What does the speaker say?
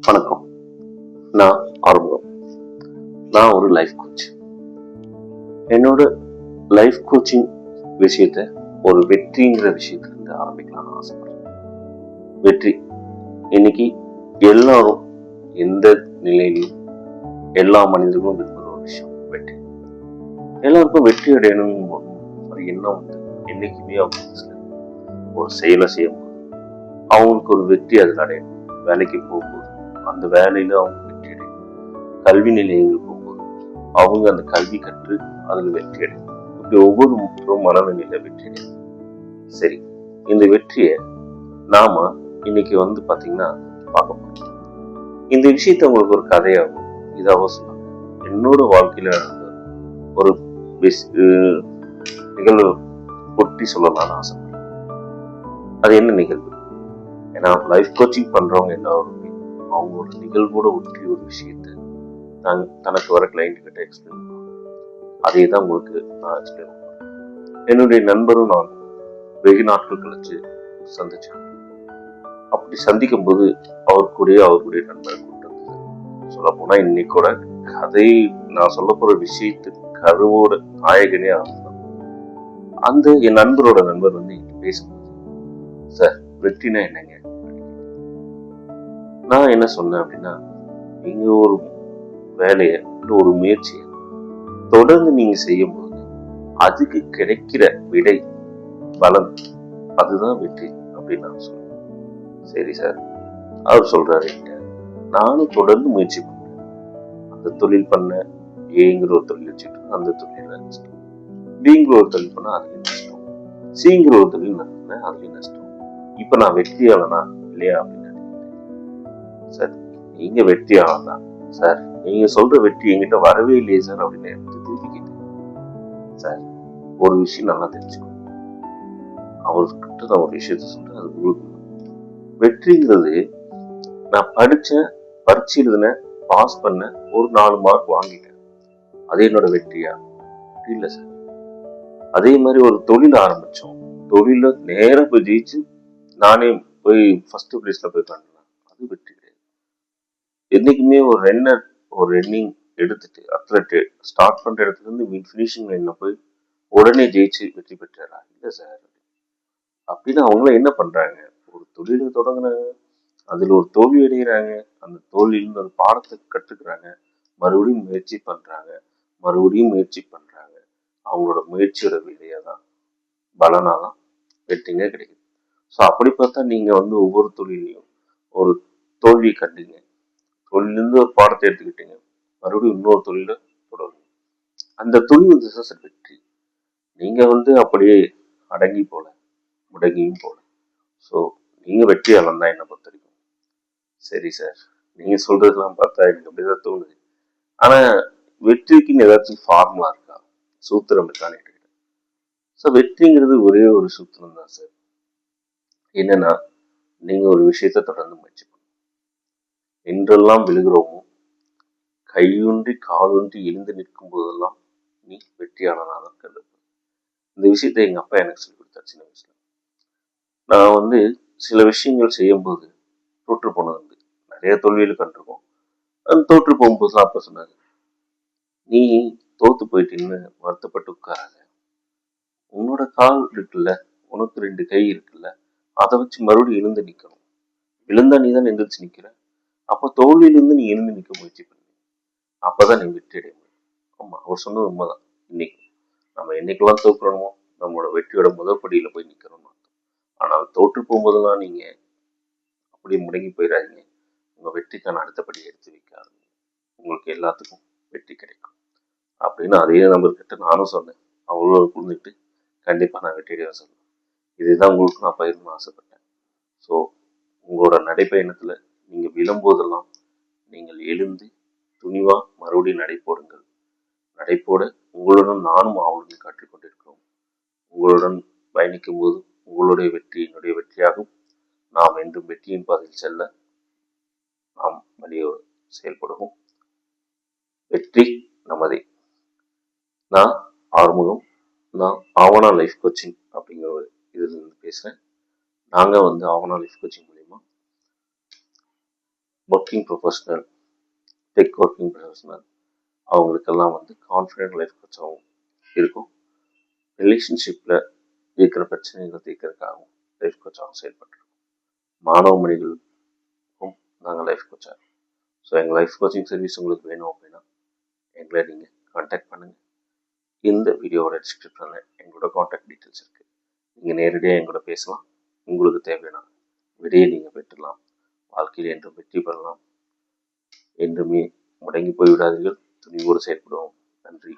வணக்கம். நான் ஆறுமுகம். நான் ஒரு லைஃப் கோச் என்னோட லைஃப் கோச்சிங் விஷயத்த ஒரு வெற்றிங்கிற விஷயத்துல இருந்து ஆரம்பிக்கலாம்னு ஆசைப்படுறேன். வெற்றி. இன்னைக்கு எல்லாரும் எந்த நிலையிலும் எல்லா மனிதர்களும் விரும்புகிற ஒரு விஷயம் வெற்றி. எல்லாருக்கும் வெற்றி அடையணும் ஒரு எண்ணம் வந்து என்னைக்குமே அவங்க ஒரு செயலை செய்யும்போது அவங்களுக்கு ஒரு வெற்றி அதில் அடையணும். வேலைக்கு போகும்போது அந்த வேலையில அவங்க வெற்றி அடையும் கல்வி நிலையங்கள் போகும்போது அவங்க அந்த கல்வி கற்று அதில் வெற்றி அடையும் இப்படி ஒவ்வொரு முற்றும் மனநிலையில வெற்றி அடையும் சரி இந்த வெற்றியை நாம இன்னைக்கு வந்து பாத்தீங்கன்னா பார்க்க போறோம். இந்த விஷயத்த உங்களுக்கு ஒரு கதையாகும் இதாகவும் சொன்னாங்க என்னோட வாழ்க்கையில நடந்த ஒரு நிகழ்வு ஒட்டி சொல்லலாம்னு ஆசைப்படுறேன். அது என்ன நிகழ்வு? ஏன்னா லைஃப் கோச்சிங் பண்றவங்க எல்லாருமே அவங்களோட நிகழ்வோட ஒட்டி ஒரு விஷயத்த தான் தனக்கு வர கிளைண்ட் கிட்ட எக்ஸ்பிளைன் அதே தான் உங்களுக்கு நான் எக்ஸ்பிளைன் என்னுடைய நண்பரும் நான் வெகு நாட்கள் கழிச்சு சந்திச்சேன் அப்படி சந்திக்கும் போது அவருக்குடைய அவருடைய நண்பரை கூப்பிட்டு சொல்ல போனா இன்னைக்கூட கதை நான் சொல்ல போற விஷயத்துக்கு கருவோட நாயகனே அவர் அந்த என் நண்பரோட நண்பர் வந்து பேசும்போது சார் வெற்றினா என்னங்க? நான் என்ன சொன்னேன் அப்படின்னா நீங்கள் ஒரு வேலையை ஒரு முயற்சியை தொடர்ந்து நீங்க செய்யும் போது அதுக்கு கிடைக்கிற விடை பலன் அதுதான் வெற்றி அப்படின்னு நான் சொல்லுவேன் சரி சார். அவர் சொல்கிறாரு நானும் தொடர்ந்து முயற்சி பண்ணேன் அந்த தொழில் பண்ண ஏங்கிற ஒரு தொழில் வச்சுட்டு அந்த தொழில் நஷ்டம் பிங்கிற ஒரு தொழில் பண்ணால் அதுலயும் நஷ்டம் சிங்கிற ஒரு தொழில் பண்ணேன் அதுலயும் நஷ்டம் இப்ப நான் வெற்றியாளனா இல்லையா அப்படின்னு சார் நீங்க வெற்றியாளன் தான் சார் நீங்க சொல்ற வெற்றி என்கிட்ட வரவே இல்லையே சார் அப்படின்னு எனக்கு திருப்பி கேட்டேன். சார் ஒரு விஷயம் நல்லா தெரிஞ்சுக்கணும் அவர்கிட்ட நான் ஒரு விஷயத்த சொல்றேன் அது உங்களுக்கு வெற்றிங்கிறது நான் படித்தேன் பரீட்சை எழுதினேன் பாஸ் பண்ணேன் ஒரு நாலு மார்க் வாங்கிட்டேன். அது என்னோட வெற்றியா? இல்லை சார். அதே மாதிரி ஒரு தொழில் ஆரம்பித்தோம் தொழில நேரா போய் ஜெயிச்சு நானே போய் ஃபர்ஸ்ட் பிளேஸ்ல போய் பண்ணலாம் அது வெற்றி. என்றைக்குமே ஒரு ரன்னர் ஒரு ரன்னிங் எடுத்துட்டு அத்லெட் ஸ்டார்ட் பண்ற இடத்துல இருந்து மீன் ஃபினிஷிங் லைன்ல போய் உடனே ஜெயிச்சு வெற்றி பெற்றாரா? இல்ல சார் அப்படின்னு அவங்கள என்ன பண்றாங்க? ஒரு தொழிலை தொடங்குறாங்க. அதுல ஒரு தோல்வி அடைகிறாங்க அந்த தோல்வியிலிருந்து ஒரு பாடத்தை கற்றுக்கிறாங்க மறுபடியும் முயற்சி பண்றாங்க. மறுபடியும் முயற்சி பண்றாங்க. அவங்களோட முயற்சியோட விதையா தான் பலனா தான் வெற்றிங்க கிடைக்குது. ஸோ அப்படி பார்த்தா நீங்க வந்து ஒவ்வொரு தொழிலையும் ஒரு தோல்வி கண்டீங்க. தொழிலிருந்து ஒரு பாடத்தை எடுத்துக்கிட்டீங்க. மறுபடியும் இன்னொரு தொழில தொடருங்க. அந்த தொழில் வந்து சார் வெற்றி. நீங்க வந்து அப்படியே அடங்கி போல முடங்கியும் போல. ஸோ நீங்க வெற்றியாளன் தான் என்னை பொறுத்த வரைக்கும். சரி சார் நீங்க சொல்கிறதுலாம் பார்த்தா எனக்கு அப்படிதான் தோணுது. ஆனா வெற்றிக்குன்னு ஏதாச்சும் ஃபார்முலா இருக்கா? சூத்திரம் இருக்கான்னு ஸோ வெற்றிங்கிறது ஒரே ஒரு சூத்திரம் தான் சார். என்னன்னா நீங்க ஒரு விஷயத்தை தொடர்ந்து முயற்சி என்றெல்லாம் விழுகிறோமோ? கையுன்றி காலூன்றி எழுந்து நிற்கும் போதெல்லாம் நீ வெற்றியாளனாக கருது இந்த விஷயத்தை எங்கள் அப்பா எனக்கு சொல்லி கொடுத்தாரு சின்ன வயசுல. நான் வந்து சில விஷயங்கள் செய்யும்போது தோற்று போனது வந்து நிறைய தோல்வியில் கண்டிருக்கோம். அந்த தோற்று போகும்போதுலாம் அப்பா சொன்னாங்க நீ தோத்து போயிட்டின்னு வருத்தப்பட்டு உட்காராங்க உன்னோட கால் இருக்குல்ல உனக்கு ரெண்டு கை இருக்குல்ல அதை வச்சு மறுபடியும் எழுந்து நிற்கணும் விழுந்தா நீ தான் எந்திரிச்சு நிற்கிற அப்போ தோல்வியிலிருந்து நீ எழுந்து நிற்க முயற்சி பண்ணு. அப்போதான் நீ வெற்றி அடைய முடியும். ஆமாம் அவர் சொன்னது உண்மைதான். இன்னைக்கு நம்ம என்னைக்கெல்லாம் தோற்கணுமோ நம்மளோட வெற்றியோட முதல் படியில் போய் நிக்கிறோம்னு அர்த்தம். ஆனால் தோற்று போகும்போதெல்லாம் நீங்கள் அப்படியே முடங்கி போயிடாதீங்க உங்கள் வெற்றிக்கான அடுத்த படியை எடுத்து வைக்காதீங்க. உங்களுக்கு எல்லாத்துக்கும் வெற்றி கிடைக்கும். அப்படின்னு அதே நம்பர்கிட்ட நானும் சொன்னேன். அவங்களும் புரிஞ்சுக்கிட்டு கண்டிப்பாக நான் வெற்றியடைய சொன்னேன். இதுதான் உங்களுக்கு நான் பயிரணும்னு ஆசைப்பட்டேன். ஸோ உங்களோட நடைப்பயணத்தில் நீங்கள் விழும்போதெல்லாம் நீங்கள் எழுந்து துணிவா மறுபடியும் நடை போடுங்கள் நடை போட உங்களுடன் நானும் ஆவலுடன் காட்டிக் கொண்டிருக்கிறோம். உங்களுடன் பயணிக்கும் போது உங்களுடைய வெற்றி என்னுடைய வெற்றியாகும். நாம் என்றும் வெற்றியின் பாதையில் செல்ல நாம் வழியோ செயல்படுவோம். வெற்றி நமதே. நான் ஆறுமுகம் நான் ஆவணா லைஃப் கோச்சிங் அப்படிங்கிற ஒரு இதுல இருந்து நாங்கள் வந்து ஆவணா life coaching working professional tech working professional அவங்களுக்கெல்லாம் வந்து கான்ஃபிடென்ட் லைஃப் கோச்சாகவும் இருக்கும். ரிலேஷன்ஷிப்பில் இருக்கிற பிரச்சனைகள் தீர்க்கறதுக்காகவும் லைஃப் கோச்சாகவும் செயல்பட்டுருக்கோம். மாணவ மணிகளுக்கும் நாங்கள் லைஃப் கோச்சாக ஸோ எங்கள் லைஃப் கோச்சிங் சர்வீஸ் உங்களுக்கு வேணும் அப்படின்னா எங்களை நீங்கள் காண்டாக்ட் பண்ணுங்கள் இந்த வீடியோவோட டிஸ்கிரிப்ஷனில் எங்களோட காண்டாக்ட் டீட்டெயில்ஸ் இருக்குது நீங்கள் நேரடியாக எங்களோட பேசலாம். உங்களுக்கு தேவையான விடையை நீங்கள் பெற்றுடலாம் வாழ்க்கையில் என்றும் வெற்றி பெறலாம். என்றுமே முடங்கி போய்விடாதீர்கள். துணிவோடு செயல்படுவோம் நன்றி.